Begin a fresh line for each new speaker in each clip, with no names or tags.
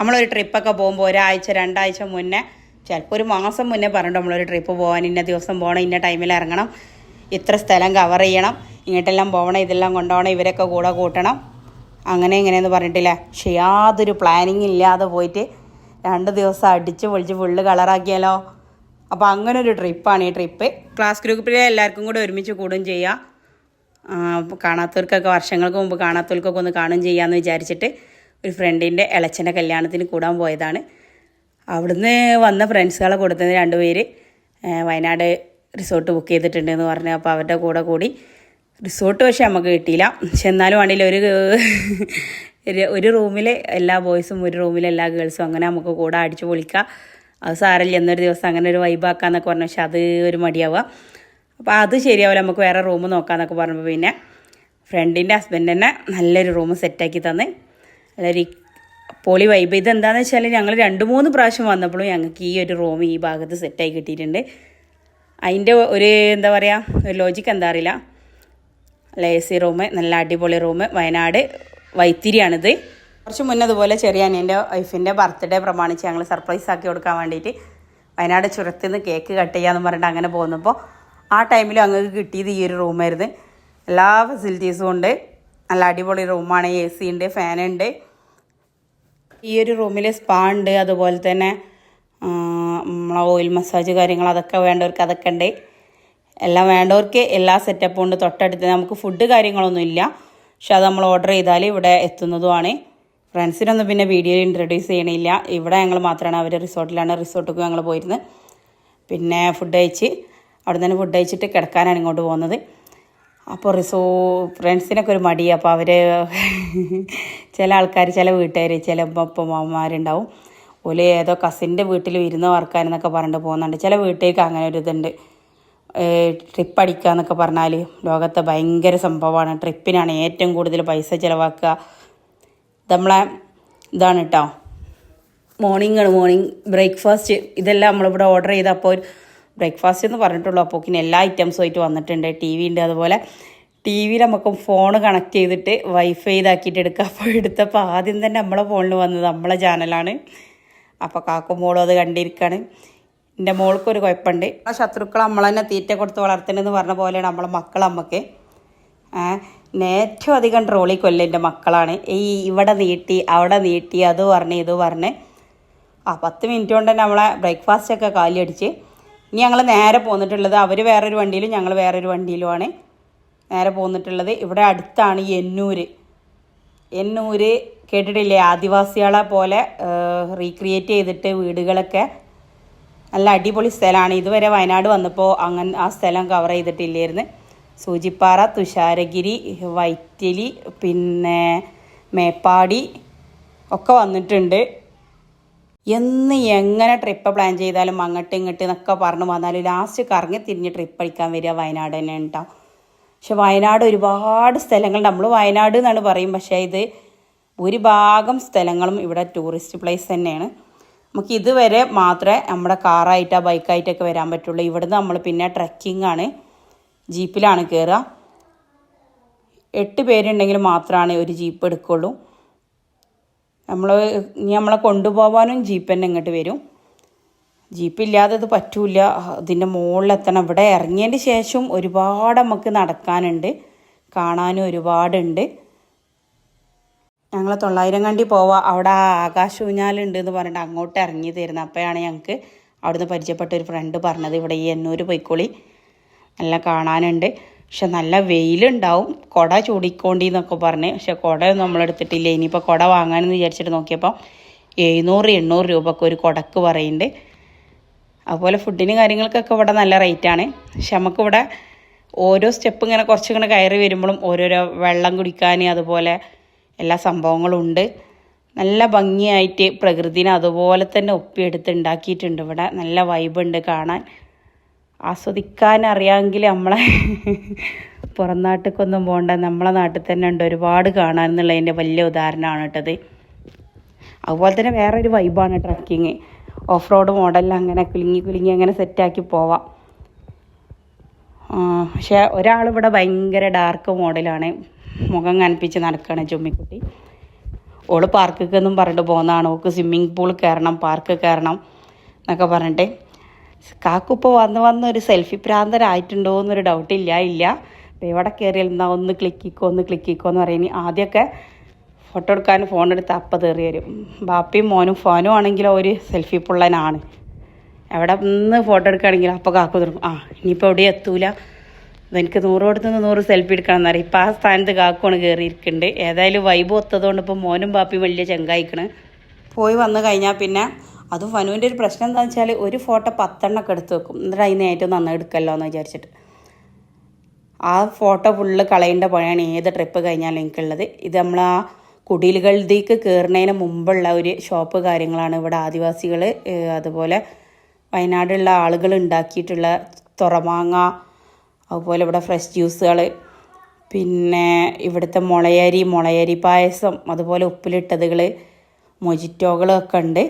നമ്മളൊരു ട്രിപ്പൊക്കെ പോകുമ്പോൾ ഒരാഴ്ച രണ്ടാഴ്ച മുന്നേ ചിലപ്പോൾ ഒരു മാസം മുന്നേ പറഞ്ഞിട്ട് നമ്മളൊരു ട്രിപ്പ് പോകാൻ ഇന്ന ദിവസം പോകണം ഇന്ന ടൈമിൽ ഇറങ്ങണം. ഇത്ര സ്ഥലം കവർ ചെയ്യണം. ഇങ്ങോട്ടെല്ലാം പോകണം ഇതെല്ലാം കൊണ്ടുപോകണം ഇവരൊക്കെ കൂടെ കൂട്ടണം. അങ്ങനെ ഇങ്ങനെയെന്ന് പറഞ്ഞിട്ടില്ല. പക്ഷെ യാതൊരു പ്ലാനിങ് ഇല്ലാതെ പോയിട്ട് രണ്ട് ദിവസം അടിച്ച് പൊളിച്ച് ഫുള്ള് കളറാക്കിയാലോ അപ്പോൾ അങ്ങനെ ഒരു ട്രിപ്പാണ് ഈ ട്രിപ്പ് ക്ലാസ് ഗ്രൂപ്പിലെ എല്ലാവർക്കും കൂടെ ഒരുമിച്ച് കൂടുകയും ചെയ്യാം. കാണാത്തവർക്കൊക്കെ വർഷങ്ങൾക്ക് മുമ്പ് കാണാത്തവർക്കൊക്കെ ഒന്ന് കാണുകയും ചെയ്യാമെന്ന് വിചാരിച്ചിട്ട് ഒരു ഫ്രണ്ടിന്റെ ഇളച്ചന്റെ കല്യാണത്തിന് കൂടാൻ പോയതാണ്. അവിടുന്ന് വന്ന ഫ്രണ്ട്സുകളെ കൊടുത്തത് രണ്ടുപേര് വയനാട് റിസോർട്ട് ബുക്ക് ചെയ്തിട്ടുണ്ടെന്ന് പറഞ്ഞു അപ്പോൾ അവരുടെ കൂടെ കൂടി. റിസോർട്ട് പക്ഷേ നമുക്ക് കിട്ടിയില്ല. പക്ഷെ എന്നാലും ആണെങ്കിൽ ഒരു ഒരു- റൂമിൽ എല്ലാ ബോയ്സും ഒരു റൂമിൽ എല്ലാ ഗേൾസും അങ്ങനെ നമുക്ക് കൂടെ അടിച്ചു പൊളിക്കാം. അത് സാറല്ലേ എന്നൊരു ദിവസം അങ്ങനെ ഒരു വൈബാക്കാന്നൊക്കെ പറഞ്ഞു. പക്ഷെ അത് ഒരു മടിയാവുക. അപ്പോൾ അത് ശരിയാവില്ല നമുക്ക് വേറെ റൂം നോക്കാമെന്നൊക്കെ പറഞ്ഞപ്പോൾ പിന്നെ ഫ്രണ്ടിന്റെ ഹസ്ബൻഡ് തന്നെ നല്ലൊരു റൂം സെറ്റാക്കി തന്ന്. നല്ലൊരു പോളി വൈബ് ഇതെന്താണെന്ന് വെച്ചാൽ ഞങ്ങൾ രണ്ട് മൂന്ന് പ്രാവശ്യം വന്നപ്പോഴും ഞങ്ങൾക്ക് ഈ ഒരു റൂം ഈ ഭാഗത്ത് സെറ്റായി കിട്ടിയിട്ടുണ്ട്. അതിന്റെ ഒരു എന്താ പറയുക ഒരു ലോജിക്ക് എന്താ അറിയില്ല. എ സി റൂം നല്ല അടിപൊളി റൂം വയനാട് വൈത്തിരിയാണിത്. കുറച്ച് മുന്നേ അതുപോലെ ചെറിയ അനിയന്റെ വൈഫിന്റെ ബർത്ത്ഡേ പ്രമാണിച്ച് ഞങ്ങൾ സർപ്രൈസ് ആക്കി കൊടുക്കാൻ വേണ്ടിയിട്ട് വയനാട് ചുരത്തിൽ നിന്ന് കേക്ക് കട്ട് ചെയ്യാമെന്ന് പറഞ്ഞിട്ട് അങ്ങനെ പോകുന്നപ്പോൾ ആ ടൈമിൽ അങ്ങ് കിട്ടിയത് ഈ ഒരു റൂമായിരുന്നു എല്ലാ ഫെസിലിറ്റീസും ഉണ്ട്. നല്ല അടിപൊളി റൂമാണ് എ സി ഉണ്ട് ഫാനുണ്ട് ഈ ഒരു റൂമിൽ സ്പാ ഉണ്ട് അതുപോലെ തന്നെ നമ്മളെ ഓയിൽ മസാജ് കാര്യങ്ങൾ അതൊക്കെ വേണ്ടവർക്ക് അതൊക്കെ ഉണ്ട്. എല്ലാം വേണ്ടവർക്ക് എല്ലാ സെറ്റപ്പും ഉണ്ട്. തൊട്ടടുത്ത് നമുക്ക് ഫുഡ് കാര്യങ്ങളൊന്നും ഇല്ല. പക്ഷെ അത് നമ്മൾ ഓർഡർ ചെയ്താൽ ഇവിടെ എത്തുന്നതുമാണ്. ഫ്രണ്ട്സിനൊന്നും പിന്നെ വീഡിയോ ഇൻട്രൊഡ്യൂസ് ചെയ്യണില്ല. ഇവിടെ ഞങ്ങൾ മാത്രമാണ് അവർ റിസോർട്ടിലാണ്. റിസോർട്ടിലേക്ക് ഞങ്ങൾ പോയിരുന്നത് പിന്നെ ഫുഡ് കഴിച്ച് അവിടെ തന്നെ ഫുഡ് കഴിച്ചിട്ട് കിടക്കാനാണ് ഇങ്ങോട്ട് പോകുന്നത്. അപ്പോൾ റിസോ ഫ്രണ്ട്സിനൊക്കെ ഒരു മടി അപ്പോൾ അവർ ചില ആൾക്കാർ ചില വീട്ടുകാർ ചില ഉപ്പമാരുണ്ടാവും ഓൽ ഏതോ കസിന്റെ വീട്ടിൽ വിരുന്ന് വർക്കാനെന്നൊക്കെ പറഞ്ഞിട്ട് പോകുന്നുണ്ട്. ചില വീട്ടിലേക്ക് അങ്ങനെ ഒരു ഇതുണ്ട്. ട്രിപ്പ് അടിക്കുക എന്നൊക്കെ പറഞ്ഞാൽ ലോകത്തെ ഭയങ്കര സംഭവമാണ്. ട്രിപ്പിനാണ് ഏറ്റവും കൂടുതൽ പൈസ ചിലവാക്കുക. നമ്മളെ ഇതാണ് കേട്ടോ മോർണിംഗ് ആണ് മോർണിംഗ് ബ്രേക്ക്ഫാസ്റ്റ് ഇതെല്ലാം നമ്മളിവിടെ ഓർഡർ ചെയ്തപ്പോൾ ബ്രേക്ക്ഫാസ്റ്റ് എന്ന് പറഞ്ഞിട്ടുള്ളൂ. അപ്പോൾ എല്ലാ ഐറ്റംസും ആയിട്ട് വന്നിട്ടുണ്ട്. ടി വി ഉണ്ട് അതുപോലെ ടി വിയിൽ നമുക്ക് ഫോൺ കണക്ട് ചെയ്തിട്ട് വൈഫൈ ഇതാക്കിയിട്ട് എടുക്കുക അപ്പോൾ എടുത്തപ്പോൾ ആദ്യം തന്നെ നമ്മളെ ഫോണിൽ വന്നത് നമ്മളെ ചാനലാണ് അപ്പോൾ കാക്കും മോളും അത് കണ്ടിരിക്കുകയാണ് എന്റെ മോൾക്കൊരു കുഴപ്പമുണ്ട്. ആ ശത്രുക്കൾ നമ്മൾ തന്നെ തീറ്റ കൊടുത്ത് വളർത്തണമെന്ന് പറഞ്ഞ പോലെയാണ് നമ്മളെ മക്കൾ ഏഹ് ഏറ്റവും അധികം ട്രോളി കൊല്ലം എന്റെ മക്കളാണ്. ഈ ഇവിടെ നീട്ടി അവിടെ നീട്ടി അത് പറഞ്ഞ് ഇത് പറഞ്ഞ്. ആ പത്ത് മിനിറ്റ് കൊണ്ട് തന്നെ നമ്മളെ ബ്രേക്ക്ഫാസ്റ്റ് ഒക്കെ കാലിയടിച്ച്. ഇനി ഞങ്ങൾ നേരെ പോന്നിട്ടുള്ളത് അവർ വേറൊരു വണ്ടിയിലും ഞങ്ങൾ വേറൊരു വണ്ടിയിലുമാണ്. നേരെ പോന്നിട്ടുള്ളത് ഇവിടെ അടുത്താണ് എന്നൂര്. എന്നൂര് കേട്ടിട്ടില്ലേ? ആദിവാസികളെ പോലെ റീക്രിയേറ്റ് ചെയ്തിട്ട് വീടുകളൊക്കെ നല്ല അടിപൊളി സ്ഥലമാണ്. ഇതുവരെ വയനാട് വന്നപ്പോൾ അങ്ങനെ ആ സ്ഥലം കവർ ചെയ്തിട്ടില്ലായിരുന്നു. സൂചിപ്പാറ തുഷാരഗിരി വൈറ്റിലി പിന്നെ മേപ്പാടി ഒക്കെ വന്നിട്ടുണ്ട്. എന്ന് എങ്ങനെ ട്രിപ്പ് പ്ലാൻ ചെയ്താലും അങ്ങോട്ടും ഇങ്ങോട്ടും എന്നൊക്കെ പറഞ്ഞു വന്നാലും ലാസ്റ്റ് കറങ്ങി തിരിഞ്ഞ് ട്രിപ്പ് അടിക്കാൻ വരിക വയനാട് തന്നെ ഉണ്ടാവും പക്ഷെ വയനാട് ഒരുപാട് സ്ഥലങ്ങൾ നമ്മൾ വയനാട് എന്നാണ് പറയും പക്ഷേ ഇത് ഭൂരിഭാഗം സ്ഥലങ്ങളും ഇവിടെ ടൂറിസ്റ്റ് പ്ലേസ് തന്നെയാണ്. നമുക്ക് ഇതുവരെ മാത്രമേ നമ്മുടെ കാറായിട്ടോ ബൈക്കായിട്ടൊക്കെ വരാൻ പറ്റുള്ളൂ. ഇവിടുന്ന് നമ്മൾ പിന്നെ ട്രക്കിംഗ് ആണ് ജീപ്പിലാണ് കയറുക എട്ട് പേരുണ്ടെങ്കിൽ മാത്രമാണ് ഒരു ജീപ്പ് എടുക്കുള്ളൂ. നമ്മൾ ഇനി നമ്മളെ കൊണ്ടുപോകാനും ജീപ്പ് തന്നെ ഇങ്ങോട്ട് വരും. ജീപ്പ് അത് പറ്റൂല. അതിന്റെ മുകളിലെത്തണം ഇവിടെ ഇറങ്ങിയതിന് ശേഷം ഒരുപാട് നമുക്ക് നടക്കാനുണ്ട്. കാണാനും ഒരുപാടുണ്ട്. ഞങ്ങൾ തൊള്ളായിരം കണ്ടി പോവാം. അവിടെ ആകാശ ഊഞ്ഞാലുണ്ട് എന്ന് പറഞ്ഞിട്ട് അങ്ങോട്ട് ഇറങ്ങി തരുന്നത് അപ്പോഴാണ് ഞങ്ങൾക്ക് അവിടുന്ന് പരിചയപ്പെട്ട ഒരു ഫ്രണ്ട് പറഞ്ഞത് ഇവിടെ ഈ എന്നൂർ പൊയ്ക്കോളി. നല്ല കാണാനുണ്ട്. പക്ഷെ നല്ല വെയിലുണ്ടാവും. കുട ചൂടിക്കോണ്ടി എന്നൊക്കെ പറഞ്ഞ്. പക്ഷെ കുടയൊന്നും നമ്മളെടുത്തിട്ടില്ല ഇനിയിപ്പോൾ കുട വാങ്ങാനെന്ന് വിചാരിച്ചിട്ട് നോക്കിയപ്പോൾ എഴുന്നൂറ് എണ്ണൂറ് രൂപക്ക് ഒരു കുടക്ക് പറയുന്നുണ്ട്. അതുപോലെ ഫുഡിന് കാര്യങ്ങൾക്കൊക്കെ ഇവിടെ നല്ല റേറ്റാണ് പക്ഷെ നമുക്കിവിടെ ഓരോ സ്റ്റെപ്പ് ഇങ്ങനെ കുറച്ചിങ്ങനെ കയറി വരുമ്പോഴും ഓരോരോ വെള്ളം കുടിക്കാൻ അതുപോലെ എല്ലാ സംഭവങ്ങളും ഉണ്ട്. നല്ല ഭംഗിയായിട്ട് പ്രകൃതിനെ അതുപോലെ തന്നെ ഒപ്പിയെടുത്ത് ഉണ്ടാക്കിയിട്ടുണ്ട് ഇവിടെ. നല്ല വൈബുണ്ട് കാണാൻ. ആസ്വദിക്കാൻ അറിയാമെങ്കിൽ നമ്മളെ പുറം നാട്ടിലേക്കൊന്നും പോകണ്ട. നമ്മളെ നാട്ടിൽ തന്നെ ഉണ്ട്. ഒരുപാട് കാണാൻ എന്നുള്ളതിന്റെ വലിയ ഉദാഹരണമാണ് കേട്ടത്. അതുപോലെ തന്നെ വേറൊരു വൈബാണ് ട്രക്കിങ് ഓഫ് റോഡ് മോഡലിൽ അങ്ങനെ കുലുങ്ങി കുലുങ്ങി അങ്ങനെ സെറ്റാക്കി പോവാം. പക്ഷെ ഒരാളിവിടെ ഭയങ്കര ഡാർക്ക് മോഡലാണ്. മുഖം കനപ്പിച്ച് നടക്കുകയാണ് ചുമ്മിക്കുട്ടി. ഓൾ പാർക്കൊക്കെ എന്നും പറഞ്ഞിട്ട് പോകുന്നതാണ് ഓക്ക് സ്വിമ്മിങ് പൂൾ കയറണം പാർക്ക് കയറണം എന്നൊക്കെ പറഞ്ഞിട്ട്. കാക്കുപ്പോൾ വന്ന് വന്ന് ഒരു സെൽഫി പ്രാന്തരായിട്ടുണ്ടോ എന്നൊരു ഡൗട്ട് ഇല്ല. ഇല്ല ഇവിടെ കയറിയാൽ ഒന്ന് ക്ലിക്കിക്കോ ഒന്ന് ക്ലിക്കിക്കോ എന്ന് പറയുന്നത് ആദ്യമൊക്കെ ഫോട്ടോ എടുക്കാൻ ഫോൺ എടുത്ത് അപ്പം തേറി വരും. ബാപ്പയും മോനും ഫോനും ആണെങ്കിലും ഒരു സെൽഫി പുള്ളനാണ്. എവിടെ നിന്ന് ഫോട്ടോ എടുക്കുകയാണെങ്കിലും അപ്പോൾ കാക്കു തുടങ്ങും. ആ ഇനിയിപ്പോൾ എവിടെ എത്തൂല. എനിക്ക് നൂറ് കൊടുത്തുനിന്ന് നൂറ് സെൽഫി എടുക്കണം എന്നറിയാം ഇപ്പം ആ സ്ഥാനത്ത് കാക്കുവാണ് കയറിയിരിക്കുന്നുണ്ട് ഏതായാലും വൈബ് ഒത്തതുകൊണ്ട് ഇപ്പോൾ മോനും ബാപ്പിയും വലിയ ചെങ്കായിക്കണ്. പോയി വന്നു കഴിഞ്ഞാൽ പിന്നെ അത് ഫനുവിന്റെ ഒരു പ്രശ്നം എന്താണെന്ന് വെച്ചാൽ ഒരു ഫോട്ടോ പത്തെണ്ണൊക്കെ എടുത്ത് വെക്കും. എന്നിട്ട് അതിന് ഏറ്റവും നന്നായി എടുക്കല്ലോ എന്ന് വിചാരിച്ചിട്ട്. ആ ഫോട്ടോ ഫുള്ള് കളയേണ്ട പണിയാണ് ഏത് ട്രിപ്പ് കഴിഞ്ഞാലും എനിക്കുള്ളത്. ഇത് നമ്മൾ ആ കുടിലുകളിലേക്ക് കയറുന്നതിന് മുമ്പുള്ള ഒരു ഷോപ്പ് കാര്യങ്ങളാണ് ഇവിടെ ആദിവാസികൾ അതുപോലെ വയനാടുള്ള ആളുകൾ ഉണ്ടാക്കിയിട്ടുള്ള തുറമാങ്ങ അതുപോലെ ഇവിടെ ഫ്രഷ് ജ്യൂസുകൾ പിന്നെ ഇവിടുത്തെ മുളയരി മുളയരി പായസം അതുപോലെ ഉപ്പിലിട്ടതുകൾ മൊജിറ്റോകളൊക്കെ ഉണ്ട്.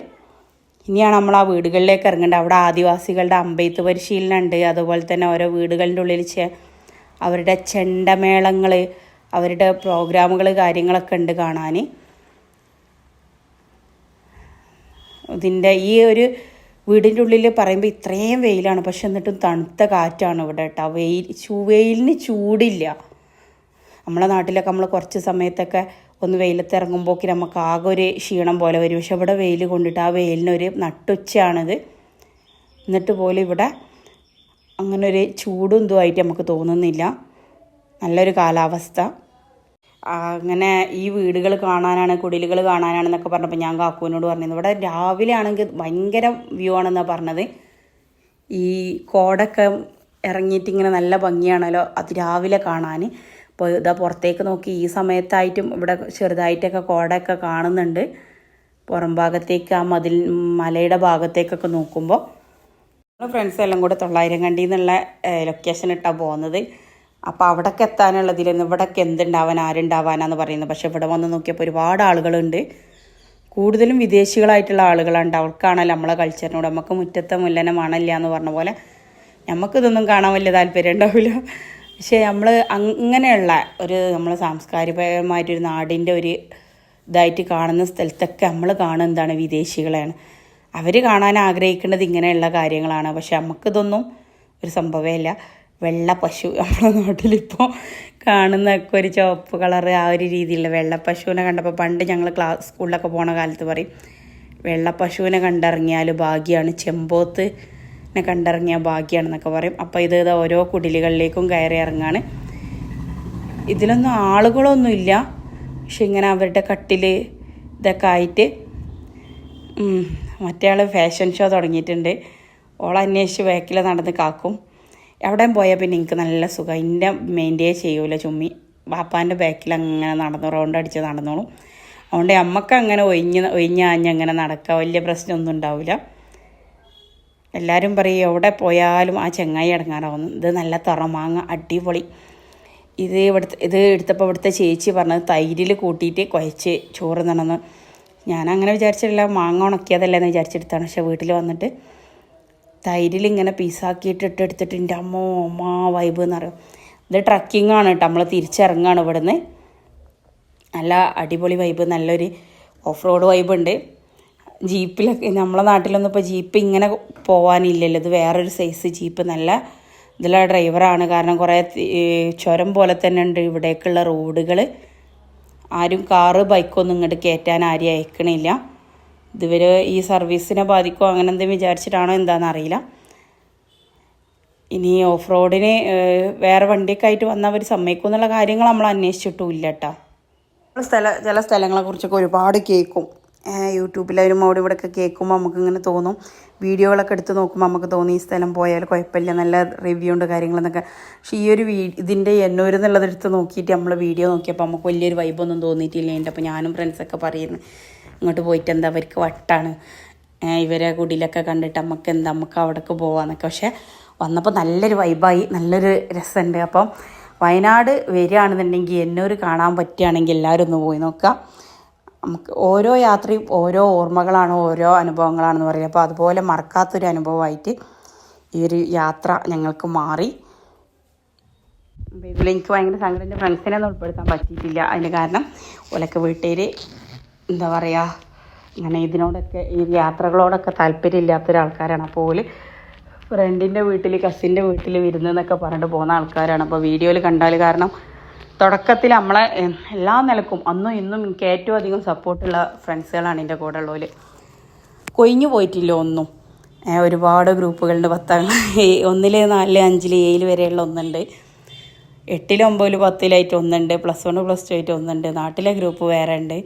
ഇനിയാണ് നമ്മൾ ആ വീടുകളിലേക്ക് ഇറങ്ങേണ്ടത്. അവിടെ ആദിവാസികളുടെ അമ്പെയ്ത്ത് പരിശീലനം ഉണ്ട്. അതുപോലെ തന്നെ ഓരോ വീടുകളുടെ ഉള്ളിൽ അവരുടെ ചെണ്ടമേളങ്ങൾ അവരുടെ പ്രോഗ്രാമുകൾ കാര്യങ്ങളൊക്കെ ഉണ്ട് കാണാൻ. ഇതിന്റെ ഈ ഒരു വീടിന്റെ ഉള്ളിൽ പറയുമ്പോൾ ഇത്രയും വെയിലാണ്. പക്ഷെ എന്നിട്ടും തണുത്ത കാറ്റാണ് ഇവിടെ കേട്ടോ. വെയിൽ ചൂ വെയിലിന് ചൂടില്ല. നമ്മളെ നാട്ടിലൊക്കെ നമ്മൾ കുറച്ച് സമയത്തൊക്കെ ഒന്ന് വെയിലത്ത് ഇറങ്ങുമ്പോഴേക്ക് നമുക്ക് ആകെ ഒരു ക്ഷീണം പോലെ വരും. പക്ഷെ ഇവിടെ വെയിൽ കൊണ്ടിട്ട് ആ വെയിലിനൊരു നട്ടുച്ചയാണിത്. എന്നിട്ട് പോലും ഇവിടെ അങ്ങനെ ഒരു ചൂടും ഇതുമായിട്ട് നമുക്ക് തോന്നുന്നില്ല. നല്ലൊരു കാലാവസ്ഥ. അങ്ങനെ ഈ വീടുകൾ കാണാനാണ് കുടിലുകൾ കാണാനാണെന്നൊക്കെ പറഞ്ഞപ്പോൾ ഞാൻ കാക്കുവിനോട് പറഞ്ഞിരുന്നു. ഇവിടെ രാവിലെ ആണെങ്കിൽ ഭയങ്കര വ്യൂ ആണെന്നാണ് പറഞ്ഞത്. ഈ കോടൊക്കെ ഇറങ്ങിയിട്ട് ഇങ്ങനെ നല്ല ഭംഗിയാണല്ലോ അത് രാവിലെ കാണാൻ. അപ്പോൾ ഇതാ പുറത്തേക്ക് നോക്കി ഈ സമയത്തായിട്ടും ഇവിടെ ചെറുതായിട്ടൊക്കെ കോടയൊക്കെ കാണുന്നുണ്ട്. പുറം ഭാഗത്തേക്ക് ആ മതിൽ മലയുടെ ഭാഗത്തേക്കൊക്കെ നോക്കുമ്പോൾ ഫ്രണ്ട്സ് എല്ലാം കൂടെ തൊള്ളായിരം കണ്ടി എന്നുള്ള ലൊക്കേഷൻ ഇട്ടാണ് പോകുന്നത് അപ്പോൾ അവിടേക്ക് എത്താനുള്ളതിലൊന്നും ഇവിടേക്ക് എന്തുണ്ടാവാൻ ആരുണ്ടാവാനാന്ന് പറയുന്നത് പക്ഷെ ഇവിടെ വന്ന് നോക്കിയപ്പോൾ ഒരുപാട് ആളുകളുണ്ട്. കൂടുതലും വിദേശികളായിട്ടുള്ള ആളുകളുണ്ട് അവർക്കാണല്ലോ നമ്മളെ കൾച്ചറിനോട് നമുക്ക് മുറ്റത്തെ മുല്ലനെ എന്ന് പറഞ്ഞ പോലെ നമുക്കിതൊന്നും കാണാൻ വലിയ താല്പര്യം ഉണ്ടാവില്ല. പക്ഷേ നമ്മൾ അങ്ങനെയുള്ള ഒരു നമ്മൾ സാംസ്കാരികപരമായിട്ടൊരു നാടിന്റെ ഒരു ഇതായിട്ട് കാണുന്ന സ്ഥലത്തൊക്കെ നമ്മൾ കാണുന്ന എന്താണ്? വിദേശികളെയാണ്. അവർ കാണാൻ ആഗ്രഹിക്കുന്നത് ഇങ്ങനെയുള്ള കാര്യങ്ങളാണ്. പക്ഷെ നമുക്കിതൊന്നും ഒരു സംഭവമല്ല വെള്ള പശു നമ്മുടെ നാട്ടിലിപ്പോൾ കാണുന്നൊക്കെ ഒരു ചുവപ്പ് കളറ് ആ ഒരു രീതിയിലുള്ള വെള്ള പശുവിനെ കണ്ടപ്പോൾ പണ്ട് ഞങ്ങൾ ക്ലാസ് സ്കൂളിലൊക്കെ പോണ കാലത്ത് പറയും വെള്ള പശുവിനെ കണ്ടിറങ്ങിയാൽ ഭാഗ്യമാണ് ചെമ്പോത്ത് നെ കണ്ടിറങ്ങിയ ഭാഗ്യമാണെന്നൊക്കെ പറയും. അപ്പോൾ ഇത് ഓരോ കുടിലുകളിലേക്കും കയറി ഇറങ്ങാണ്. ഇതിലൊന്നും ആളുകളൊന്നുമില്ല. പക്ഷെ ഇങ്ങനെ അവരുടെ കട്ടിൽ ഇതൊക്കെ ആയിട്ട് മറ്റേ ആൾ ഫാഷൻ ഷോ തുടങ്ങിയിട്ടുണ്ട്. ഓൾ അന്വേഷിച്ച് ബാക്കിൽ നടന്ന് കാക്കും. എവിടെയും പോയാൽ പിന്നെ എനിക്ക് നല്ല സുഖം. എന്റെ മെയിന്റേ ചെയ്യൂല ചുമ്മി. വാപ്പാന്റെ ബാക്കിൽ അങ്ങനെ നടന്നു റൗണ്ട് അടിച്ച് നടന്നോളും. അതുകൊണ്ട് അമ്മയ്ക്ക് അങ്ങനെ ഒഴിഞ്ഞ് ഒഴിഞ്ഞാഞ്ഞ് അങ്ങനെ നടക്കുക വലിയ പ്രശ്നമൊന്നും ഉണ്ടാവില്ല എല്ലാവരും പറയും എവിടെ പോയാലും ആ ചെങ്ങായി അടങ്ങാറാവുന്നു ഇത് നല്ല തുറമാങ്ങ അടിപൊളി. ഇത് ഇവിടുത്തെ ഇത് എടുത്തപ്പോൾ ഇവിടുത്തെ ചേച്ചി പറഞ്ഞത് തൈരിൽ കൂട്ടിയിട്ട് കുഴച്ച് ചോറ് നടന്ന് ഞാൻ അങ്ങനെ വിചാരിച്ചിട്ടില്ല മാങ്ങ ഉണക്കിയതല്ലേ എന്ന് വിചാരിച്ചെടുത്താണ്. പക്ഷേ വീട്ടിൽ വന്നിട്ട് തൈരിൽ ഇങ്ങനെ പീസാക്കിയിട്ട് ഇട്ടെടുത്തിട്ട് എന്റെ അമ്മോ അമ്മ വൈബ് എന്ന് പറയും. ഇത് ട്രക്കിംഗ് ആണ് കേട്ടോ നമ്മൾ തിരിച്ചിറങ്ങാണ് ഇവിടുന്ന്. നല്ല അടിപൊളി വൈബ് നല്ലൊരു ഓഫ് റോഡ് വൈബ് ഉണ്ട്. ജീപ്പിലൊക്കെ നമ്മളെ നാട്ടിലൊന്നും ഇപ്പോൾ ജീപ്പ് ഇങ്ങനെ പോകാനില്ലല്ലോ ഇത് വേറൊരു സൈസ് ജീപ്പ്. നല്ല ഇതിലുള്ള ഡ്രൈവറാണ് കാരണം കുറേ ചുരം പോലെ തന്നെ ഉണ്ട് ഇവിടേക്കുള്ള റോഡുകൾ ആരും കാറ് ബൈക്കൊന്നും ഇങ്ങോട്ട് കയറ്റാൻ ആരും അയക്കണില്ല. ഇതുവരെ ഈ സർവീസിനെ ബാധിക്കുമോ അങ്ങനെ എന്തെങ്കിലും വിചാരിച്ചിട്ടാണോ എന്താണെന്ന് അറിയില്ല. ഇനി ഓഫ് റോഡിന് വേറെ വണ്ടിയൊക്കെ ആയിട്ട് വന്നവർ സമ്മതിക്കും എന്നുള്ള കാര്യങ്ങൾ നമ്മൾ അന്വേഷിച്ചിട്ടും ഇല്ല കേട്ടോ സ്ഥല ചില സ്ഥലങ്ങളെ കുറിച്ചൊക്കെ ഒരുപാട് കേൾക്കും യൂട്യൂബിലായാലും അവിടെ ഇവിടെയൊക്കെ കേൾക്കുമ്പോൾ നമുക്കിങ്ങനെ തോന്നും. വീഡിയോകളൊക്കെ എടുത്ത് നോക്കുമ്പോൾ നമുക്ക് തോന്നും ഈ സ്ഥലം പോയാൽ കുഴപ്പമില്ല നല്ല റിവ്യൂ ഉണ്ട് കാര്യങ്ങളെന്നൊക്കെ. പക്ഷേ ഈ ഒരു വീ ഇതിന്റെ എണ്ണൂർ എന്നുള്ളത് എടുത്ത് നോക്കിയിട്ട് നമ്മൾ വീഡിയോ നോക്കിയപ്പോൾ നമുക്ക് വലിയൊരു വൈബൊന്നും തോന്നിയിട്ടില്ല. എന്റെ അപ്പോൾ ഞാനും ഫ്രണ്ട്സൊക്കെ പറയുന്നു. ഇങ്ങോട്ട് പോയിട്ട് എന്താ അവർക്ക് വട്ടാണ്. ഇവരെ കുടിയിലൊക്കെ കണ്ടിട്ട് നമുക്ക് എന്താ നമുക്ക് അവിടേക്ക് പോവാന്നൊക്കെ. പക്ഷേ വന്നപ്പോൾ നല്ലൊരു വൈബായി നല്ലൊരു രസമുണ്ട് അപ്പം വയനാട് വരികയാണെന്നുണ്ടെങ്കിൽ എന്നൊരു കാണാൻ പറ്റുകയാണെങ്കിൽ എല്ലാവരും ഒന്ന് പോയി നോക്കുക നമുക്ക് ഓരോ യാത്രയും ഓരോ ഓർമ്മകളാണ് ഓരോ അനുഭവങ്ങളാണെന്ന് പറയുന്നത്. അപ്പോൾ അതുപോലെ മറക്കാത്തൊരു അനുഭവമായിട്ട് ഈ ഒരു യാത്ര ഞങ്ങൾക്ക് മാറി. എനിക്ക് ഭയങ്കര സങ്കടം. എന്റെ ഫ്രണ്ട്സിനെ ഒന്നും ഉൾപ്പെടുത്താൻ പറ്റിയിട്ടില്ല. അതിന് കാരണം ഓലൊക്കെ വീട്ടുകാർ എന്താ പറയുക അങ്ങനെ ഇതിനോടൊക്കെ ഈ യാത്രകളോടൊക്കെ താല്പര്യമില്ലാത്ത ഒരാൾക്കാരാണ് അപ്പോൾ ഓൽ ഫ്രണ്ടിന്റെ വീട്ടിൽ കസിന്റെ വീട്ടിൽ വിരുന്നെന്നൊക്കെ പറഞ്ഞിട്ട് പോകുന്ന ആൾക്കാരാണ്. അപ്പോൾ വീഡിയോയിൽ കണ്ടാൽ കാരണം തുടക്കത്തിൽ നമ്മളെ എല്ലാ നിലക്കും അന്നും ഇന്നും എനിക്ക് ഏറ്റവും അധികം സപ്പോർട്ടുള്ള ഫ്രണ്ട്സുകളാണ് എന്റെ കൂടെ ഉള്ളവർ കൊയിഞ്ഞു പോയിട്ടില്ല ഒന്നും. ഒരുപാട് ഗ്രൂപ്പുകളുണ്ട് പത്താം ഒന്നിൽ നാലിൽ അഞ്ചിൽ ഏഴിൽ വരെയുള്ള ഒന്നുണ്ട്. എട്ടിലൊമ്പതിൽ പത്തിലായിട്ട് ഒന്നുണ്ട്. പ്ലസ് വൺ പ്ലസ് ടു ആയിട്ട് ഒന്നുണ്ട്. നാട്ടിലെ ഗ്രൂപ്പ് വേറെ ഉണ്ട്.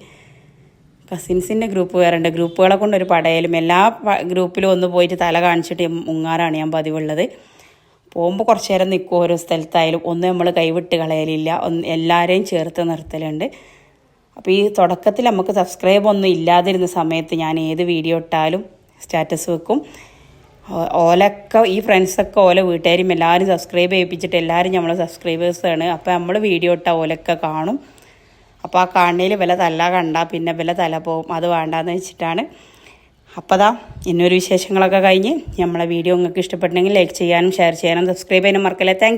കസിൻസിന്റെ ഗ്രൂപ്പ് വേറെ ഉണ്ട് ഗ്രൂപ്പുകളെ കൊണ്ട് ഒരു പടയലും എല്ലാ ഗ്രൂപ്പിലും ഒന്ന് പോയിട്ട് തല കാണിച്ചിട്ട് മുങ്ങാറാണ് ഞാൻ പതിവുള്ളത്. പോകുമ്പോൾ കുറച്ച് നേരം നിൽക്കും ഓരോ സ്ഥലത്തായാലും. ഒന്നും നമ്മൾ കൈവിട്ട് കളയലില്ല. ഒന്ന് എല്ലാവരെയും ചേർത്ത് നിർത്തലുണ്ട്. അപ്പോൾ ഈ തുടക്കത്തിൽ നമുക്ക് സബ്സ്ക്രൈബ് ഒന്നും ഇല്ലാതിരുന്ന സമയത്ത് ഞാൻ ഏത് വീഡിയോ ഇട്ടാലും സ്റ്റാറ്റസ് വെക്കും. ഓലൊക്കെ ഈ ഫ്രണ്ട്സൊക്കെ ഓല വീട്ടുകാരും എല്ലാവരും സബ്സ്ക്രൈബ് ചെയ്യിപ്പിച്ചിട്ട് എല്ലാവരും നമ്മളെ സബ്സ്ക്രൈബേഴ്സാണ്. അപ്പോൾ നമ്മൾ വീഡിയോ ഇട്ടാൽ ഓലൊക്കെ കാണും. അപ്പോൾ ആ കണ്ണിൽ വില തല്ല കണ്ട പിന്നെ വില തല പോവും. അത് വേണ്ടാന്ന് വെച്ചിട്ടാണ്. അപ്പോൾ ദാ ഇന്നൊരു വിശേഷങ്ങളൊക്കെ കഴിഞ്ഞ് നമ്മളെ വീഡിയോ നിങ്ങൾക്ക് ഇഷ്ടപ്പെട്ടെങ്കിൽ ലൈക്ക് ചെയ്യാനും ഷെയർ ചെയ്യാനും സബ്സ്ക്രൈബ് ചെയ്യാനും മറക്കല്ലേ. താങ്ക്